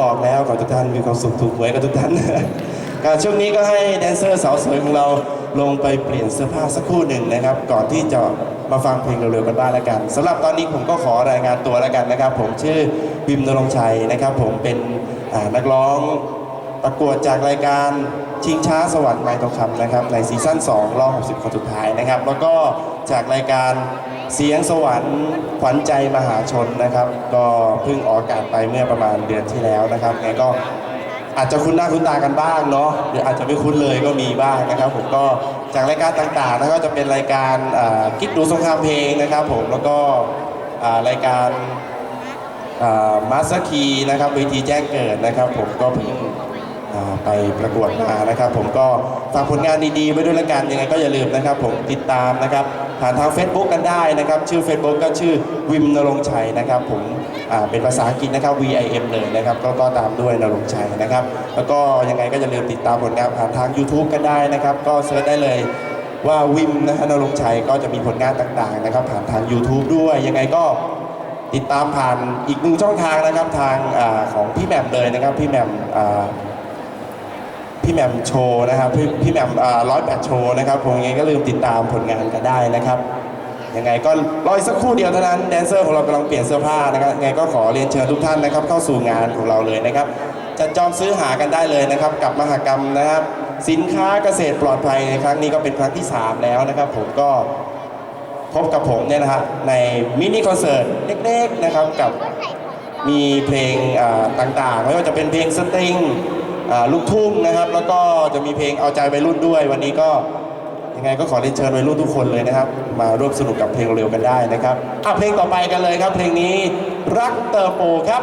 ออกแล้วขอทุกท่านมีความสุขถูกหวยกับทุกท่านการช่วงนี้ก็ให้แดนเซอร์สาวสวยของเราลงไปเปลี่ยนเสื้อผ้าสักครู่หนึ่งนะครับ ก่อนที่จะมาฟังเพลงเร็วๆกันบ้างแล้วกันสำหรับตอนนี้ผมก็ขอรายงานตัวแล้วกันนะครับ ผมชื่อบิมนรงชัยนะครับ ผมเป็นนักร้องประกวดจากรายการชิงช้าสวรรค์ไม้ทองคำนะครับในซีซั่น2รอบ60 คนสุดท้ายนะครับ แล้วก็จากรายการ เสียงสวรรค์ขวัญใจมหาชนนะครับ ก็เพิ่งออกอากาศไปเมื่อประมาณเดือนที่แล้วนะครับไงก็อาจจะคุ้นหน้าคุ้นตากันบ้างเนาะหรืออาจจะไม่คุ้นเลยก็มีบ้างนะครับ ผมก็จากรายการต่างๆนะครับจะเป็นรายการกิ๊กดูสงครามเพลงนะครับ ผมแล้วก็รายการมาสคีนะครับเวทีแจ้งเกิดนะครับ ผมก็เพิ่ง ไปประกวดมานะครับ ผมก็ฝากผลงานดีๆไว้ด้วยละกันยังไงก็อย่าลืมนะครับ ผมติดตามนะครับผ่านทาง Facebook กันได้นะครับ ชื่อ Facebook ก็ชื่อวิมนรงชัยนะครับ ผมเป็นภาษาอังกฤษนะครับ V I M เลยนะครับก็ก็ตามด้วยนรงชัยนะครับ แล้วก็ยังไงก็อย่าลืมติดตามผลงานผ่านทาง YouTube กันได้นะครับ ก็เซิร์ชได้เลยว่าวิมนะฮะนรงชัยก็จะมีผลงานต่างๆนะครับ ผ่านทาง YouTube ด้วยยังไงก็ติดตามผ่านอีกหนึ่งช่องทางนะครับทางอของพี่แหม่มเลยนะครับ พี่แหม่ม พี่แหม่มโชว์นะครับ พี่พี่แหม่มร้อยแปดโชว์นะครับผมยังไงก็ลืมติดตามผลงานกันได้นะครับยังไงก็รออีกสักครู่เดียวเท่านั้นแดนเซอร์ของเรากำลังเปลี่ยนเสื้อผ้านะครับยังไงก็ขอเรียนเชิญทุกท่านนะครับ เข้าสู่งานของเราเลยนะครับ จะจองซื้อหากันได้เลยนะครับ กับมหกรรมนะครับ สินค้าเกษตรปลอดภัยในครั้งนี้ก็เป็นครั้งที่สามแล้วนะครับ ผมก็พบกับผมเนี่ยนะฮะในมินิคอนเสิร์ตเล็กๆนะครับกับมีเพลงต่างๆไม่ว่าจะเป็นเพลงสตริง ลูกทุ่งนะครับ แล้วก็จะมีเพลงเอาใจวัยรุ่นด้วย วันนี้ก็ยังไงก็ขอเรียนเชิญวัยรุ่นทุกคนเลยนะครับ มาร่วมสนุกกับเพลงเร็วกันได้นะครับอะเพลงต่อไปกันเลยครับ เพลงนี้รักเตอร์โปครับ